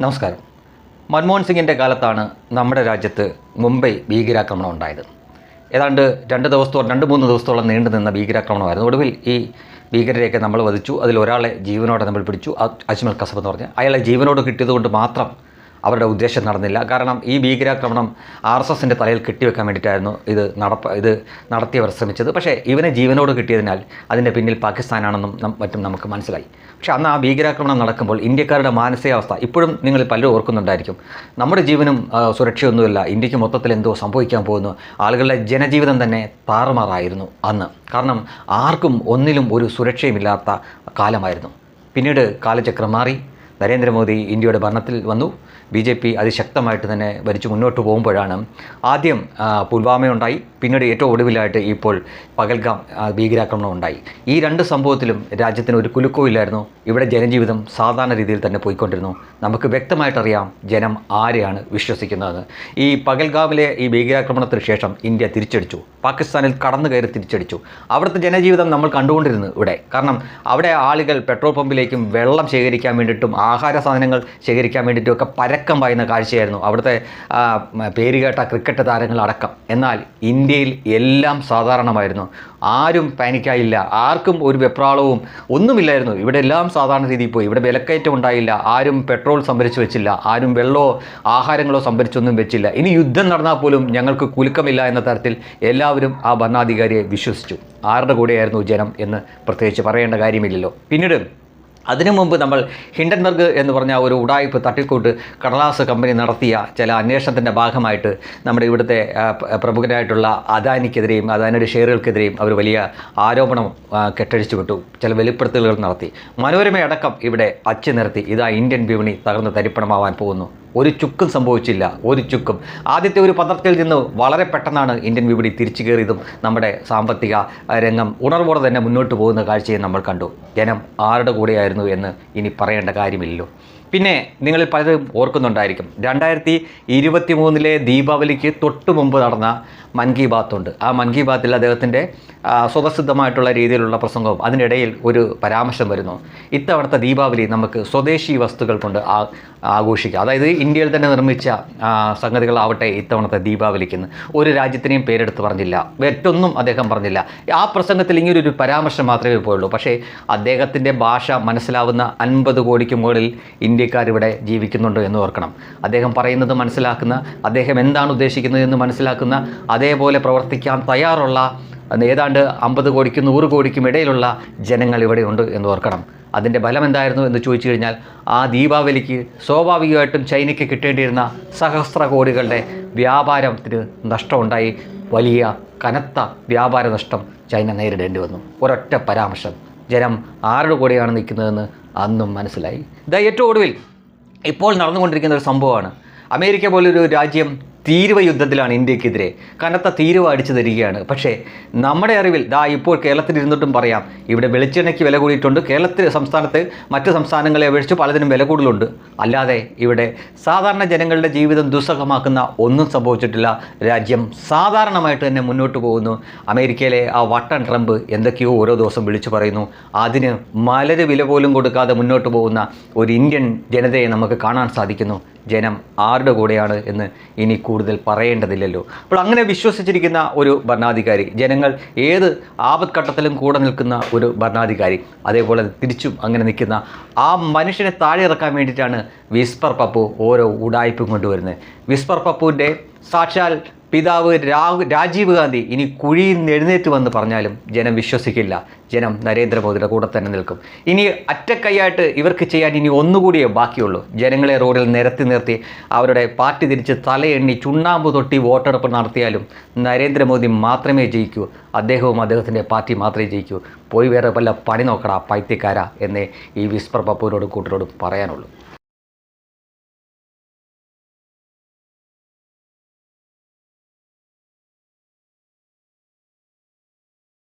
നമസ്കാരം. മൻമോഹൻ സിംഗിന്റെ കാലത്താണ് നമ്മുടെ രാജ്യത്ത് മുംബൈ ഭീകരാക്രമണം ഉണ്ടായത്. ഏതാണ്ട് രണ്ട് ദിവസത്തോളം രണ്ട് മൂന്ന് ദിവസത്തോളം നീണ്ടു നിന്ന ഭീകരാക്രമണമായിരുന്നു. ഒടുവിൽ ഈ ഭീകരരെയൊക്കെ നമ്മൾ വധിച്ചു. അതിൽ ഒരാളെ ജീവനോടെ നമ്മൾ പിടിച്ചു. അജ്മൽ കസബ് എന്ന് പറഞ്ഞ് അയാളെ ജീവനോട് കിട്ടിയതുകൊണ്ട് മാത്രം അവരുടെ ഉദ്ദേശം നടന്നില്ല. കാരണം ഈ ഭീകരാക്രമണം ആർ എസ് എസിന്റെ തലയിൽ കെട്ടിവെക്കാൻ വേണ്ടിയിട്ടായിരുന്നു ഇത് നടപ്പ ഇത് നടത്തിയവർ ശ്രമിച്ചത്. പക്ഷേ ഇവനെ ജീവനോട് കിട്ടിയതിനാൽ അതിന്റെ പിന്നിൽ പാകിസ്ഥാനാണെന്നും മറ്റും നമുക്ക് മനസ്സിലായി. പക്ഷേ അന്ന് ആ ഭീകരാക്രമണം നടക്കുമ്പോൾ ഇന്ത്യക്കാരുടെ മാനസികാവസ്ഥ ഇപ്പോഴും നിങ്ങൾ പലരും ഓർക്കുന്നുണ്ടായിരിക്കും. നമ്മുടെ ജീവനും സുരക്ഷയൊന്നുമില്ല. ഇന്ത്യയ്ക്ക് മൊത്തത്തിൽ എന്തോ സംഭവിക്കാൻ പോകുന്നു. ആളുകളുടെ ജനജീവിതം തന്നെ താറുമാറായിരുന്നു അന്ന്. കാരണം ആർക്കും ഒന്നിലും ഒരു സുരക്ഷയുമില്ലാത്ത കാലമായിരുന്നു. പിന്നീട് കാലചക്രം മാറി. നരേന്ദ്രമോദി ഇന്ത്യയുടെ ഭരണത്തിൽ വന്നു. ബി ജെ പി അതിശക്തമായിട്ട് തന്നെ ഭരിച്ച് മുന്നോട്ട് പോകുമ്പോഴാണ് ആദ്യം പുൽവാമയുണ്ടായി പിന്നീട് ഏറ്റവും ഒടുവിലായിട്ട് ഇപ്പോൾ പകൽഗാം ഭീകരാക്രമണം ഉണ്ടായി. ഈ രണ്ട് സംഭവത്തിലും രാജ്യത്തിന് ഒരു കുലുക്കവും ഇല്ലായിരുന്നു ഇവിടെ ജനജീവിതം സാധാരണ രീതിയിൽ തന്നെ പോയിക്കൊണ്ടിരുന്നു. നമുക്ക് വ്യക്തമായിട്ടറിയാം ജനം ആരെയാണ് വിശ്വസിക്കുന്നതെന്ന് ഈ പകൽഗാമിലെ ഈ ഭീകരാക്രമണത്തിന് ശേഷം ഇന്ത്യ തിരിച്ചടിച്ചു. പാകിസ്ഥാനിൽ കടന്നു കയറി തിരിച്ചടിച്ചു. അവിടുത്തെ ജനജീവിതം നമ്മൾ കണ്ടുകൊണ്ടിരുന്നു ഇവിടെ. കാരണം അവിടെ ആളുകൾ പെട്രോൾ പമ്പിലേക്കും വെള്ളം ശേഖരിക്കാൻ വേണ്ടിയിട്ടും ആഹാര സാധനങ്ങൾ ശേഖരിക്കാൻ വേണ്ടിയിട്ടും ഒക്കെ പരക്കം വായുന്ന കാഴ്ചയായിരുന്നു. അവിടുത്തെ പേരുകേട്ട ക്രിക്കറ്റ് താരങ്ങളടക്കം. എന്നാൽ ഇന്ത്യയിൽ എല്ലാം സാധാരണമായിരുന്നു. ആരും പാനിക്കായില്ല. ആർക്കും ഒരു വെപ്രാളവും ഒന്നുമില്ലായിരുന്നു. ഇവിടെ എല്ലാം സാധാരണ രീതിയിൽ പോയി. ഇവിടെ വിലക്കയറ്റം ഉണ്ടായില്ല. ആരും പെട്രോൾ സംഭരിച്ചു വെച്ചില്ല. ആരും വെള്ളമോ ആഹാരങ്ങളോ സംഭരിച്ചൊന്നും വെച്ചില്ല. ഇനി യുദ്ധം നടന്നാൽ പോലും ഞങ്ങൾക്ക് കുലുക്കമില്ല എന്ന തരത്തിൽ എല്ലാവരും ആ ഭരണാധികാരിയെ വിശ്വസിച്ചു. ആരുടെ കൂടെയായിരുന്നു ജനം എന്ന് പ്രത്യേകിച്ച് പറയേണ്ട കാര്യമില്ലല്ലോ. പിന്നീട് അതിനു മുമ്പ് നമ്മൾ ഹിൻഡൻബർഗ് എന്ന് പറഞ്ഞ ഒരു ഉടായ്പ് തട്ടിക്കൂട്ട് കടലാസ് കമ്പനി നടത്തിയ ചില അന്വേഷണത്തിന്റെ ഭാഗമായിട്ട് നമ്മുടെ ഇവിടുത്തെ പ്രമുഖരായിട്ടുള്ള അദാനിക്കെതിരെയും അദാനിയുടെ ഷെയറുകൾക്കെതിരെയും അവർ വലിയ ആരോപണം കെട്ടഴിച്ചു വിട്ടു. ചില വെളിപ്പെടുത്തലുകൾ നടത്തി. മനോരമയടക്കം ഇവിടെ അച്ചു നിർത്തി ഇതാ ഇന്ത്യൻ വിപണി തകർന്ന് തരിപ്പണമാവാൻ പോകുന്നു. ഒരു ചുക്കും സംഭവിച്ചില്ല ഒരു ചുക്കും. ആദ്യത്തെ ഒരു പത്രത്തിൽ നിന്ന് വളരെ പെട്ടെന്നാണ് ഇന്ത്യൻ വിപണി തിരിച്ചു കയറിയതും നമ്മുടെ സാമ്പത്തിക രംഗം ഉണർവോടെ തന്നെ മുന്നോട്ട് പോകുന്ന കാഴ്ചയും നമ്മൾ കണ്ടു. ജനം ആരുടെ കൂടെയായിരുന്നു എന്ന് ഇനി പറയേണ്ട കാര്യമില്ലല്ലോ. പിന്നെ നിങ്ങളിൽ പലരും ഓർക്കുന്നുണ്ടായിരിക്കും. രണ്ടായിരത്തി ഇരുപത്തി മൂന്നിലെ ദീപാവലിക്ക് തൊട്ട് മുമ്പ് നടന്ന മൻ കി ബാത്ത് ഉണ്ട്. ആ മൻ കി ബാത്തിൽ അദ്ദേഹത്തിന്റെ സ്വതസിദ്ധമായിട്ടുള്ള രീതിയിലുള്ള പ്രസംഗവും അതിനിടയിൽ ഒരു പരാമർശം വരുന്നു. ഇത്തവണത്തെ ദീപാവലി നമുക്ക് സ്വദേശി വസ്തുക്കൾ കൊണ്ട് ആ ആഘോഷിക്കാം. അതായത് ഇന്ത്യയിൽ തന്നെ നിർമ്മിച്ച സംഗതികളാവട്ടെ ഇത്തവണത്തെ ദീപാവലിക്കെന്ന്. ഒരു രാജ്യത്തിനെയും പേരെടുത്ത് പറഞ്ഞില്ല. മറ്റൊന്നും അദ്ദേഹം പറഞ്ഞില്ല. ആ പ്രസംഗത്തിൽ ഇങ്ങനെ ഒരു പരാമർശം മാത്രമേ പോയുള്ളൂ. പക്ഷേ അദ്ദേഹത്തിന്റെ ഭാഷ മനസ്സിലാവുന്ന അൻപത് കോടിക്ക് മുകളിൽ ഇന്ത്യക്കാരിവിടെ ജീവിക്കുന്നുണ്ട് എന്ന് ഓർക്കണം. അദ്ദേഹം പറയുന്നത് മനസ്സിലാക്കുന്ന അദ്ദേഹം എന്താണ് ഉദ്ദേശിക്കുന്നത് എന്ന് മനസ്സിലാക്കുന്ന അതേപോലെ പ്രവർത്തിക്കാൻ തയ്യാറുള്ള ഏതാണ്ട് അമ്പത് കോടിക്കും നൂറ് കോടിക്കും ഇടയിലുള്ള ജനങ്ങൾ ഇവിടെയുണ്ട് എന്ന് ഓർക്കണം. അതിന്റെ ബലം എന്തായിരുന്നു എന്ന് ചോദിച്ചു കഴിഞ്ഞാൽ ആ ദീപാവലിക്ക് സ്വാഭാവികമായിട്ടും ചൈനയ്ക്ക് കിട്ടേണ്ടിയിരുന്ന സഹസ്ര കോടികളുടെ വ്യാപാരത്തിന് നഷ്ടമുണ്ടായി. വലിയ കനത്ത വ്യാപാര നഷ്ടം ചൈന നേരിടേണ്ടി വന്നു. ഒരൊറ്റ പരാമർശം. ജനം ആരുടെ കൂടെയാണ് നിൽക്കുന്നതെന്ന് അന്നും മനസ്സിലായി. ഇതാ ഏറ്റവും ഒടുവിൽ ഇപ്പോൾ നടന്നുകൊണ്ടിരിക്കുന്ന ഒരു സംഭവമാണ്. അമേരിക്ക പോലൊരു രാജ്യം തീരുവ യുദ്ധത്തിലാണ് ഇന്ത്യക്കെതിരെ. കനത്ത തീരുവ അടിച്ചു തരികയാണ്. പക്ഷേ നമ്മുടെ അറിവിൽ ദാ ഇപ്പോൾ കേരളത്തിൽ ഇരുന്നിട്ടും പറയാം ഇവിടെ വെളിച്ചെണ്ണയ്ക്ക് വില കൂടിയിട്ടുണ്ട്. കേരളത്തിൽ സംസ്ഥാനത്ത് മറ്റ് സംസ്ഥാനങ്ങളെ അപേക്ഷിച്ച് പലതിനും വില കൂടുതലുണ്ട്. അല്ലാതെ ഇവിടെ സാധാരണ ജനങ്ങളുടെ ജീവിതം ദുസ്സഹമാക്കുന്ന ഒന്നും സംഭവിച്ചിട്ടില്ല. രാജ്യം സാധാരണമായിട്ട് തന്നെ മുന്നോട്ട് പോകുന്നു. അമേരിക്കയിലെ ആ വട്ടൻ ട്രംപ് എന്തൊക്കെയോ ഓരോ ദിവസം വിളിച്ചു പറയുന്നു. അതിന് മലര് വില പോലും കൊടുക്കാതെ മുന്നോട്ട് പോകുന്ന ഒരു ഇന്ത്യൻ ജനതയെ നമുക്ക് കാണാൻ സാധിക്കുന്നു. ജനം ആരുടെ കൂടെയാണ് എന്ന് ഇനി കൂടുതൽ പറയേണ്ടതില്ലല്ലോ. അപ്പോൾ അങ്ങനെ വിശ്വസിച്ചിരിക്കുന്ന ഒരു ഭരണാധികാരി ജനങ്ങൾ ഏത് ആപത്ഘട്ടത്തിലും കൂടെ നിൽക്കുന്ന ഒരു ഭരണാധികാരി അതേപോലെ തിരിച്ചും അങ്ങനെ നിൽക്കുന്ന ആ മനുഷ്യനെ താഴെ ഇറക്കാൻ വേണ്ടിയിട്ടാണ് വിസ്പർ പപ്പു ഓരോ ഉടായ്പും കൊണ്ടുവരുന്നത്. വിസ്പർ പപ്പുവിന്റെ സാക്ഷാൽ പിതാവ് രാജീവ് ഗാന്ധി ഇനി കുഴിയിൽ നിന്ന് എഴുന്നേറ്റ് വന്ന് പറഞ്ഞാലും ജനം വിശ്വസിക്കില്ല. ജനം നരേന്ദ്രമോദിയുടെ കൂടെ തന്നെ നിൽക്കും. ഇനി അറ്റക്കൈയായിട്ട് ഇവർക്ക് ചെയ്യാൻ ഇനി ഒന്നുകൂടിയേ ബാക്കിയുള്ളൂ. ജനങ്ങളെ റോഡിൽ നിരത്തി നിർത്തി അവരുടെ പാർട്ടി തിരിച്ച് തലയെണ്ണി ചുണ്ണാമ്പ് തൊട്ടി വോട്ടെടുപ്പ് നടത്തിയാലും നരേന്ദ്രമോദി മാത്രമേ ജയിക്കൂ. അദ്ദേഹവും അദ്ദേഹത്തിന്റെ പാർട്ടി മാത്രമേ ജയിക്കൂ. പോയി വേറെ വല്ല പണി നോക്കടാ പൈത്യക്കാര എന്നേ ഈ വിസ്പർ പപ്പുവിനോടും കൂട്ടരോടും പറയാനുള്ളൂ.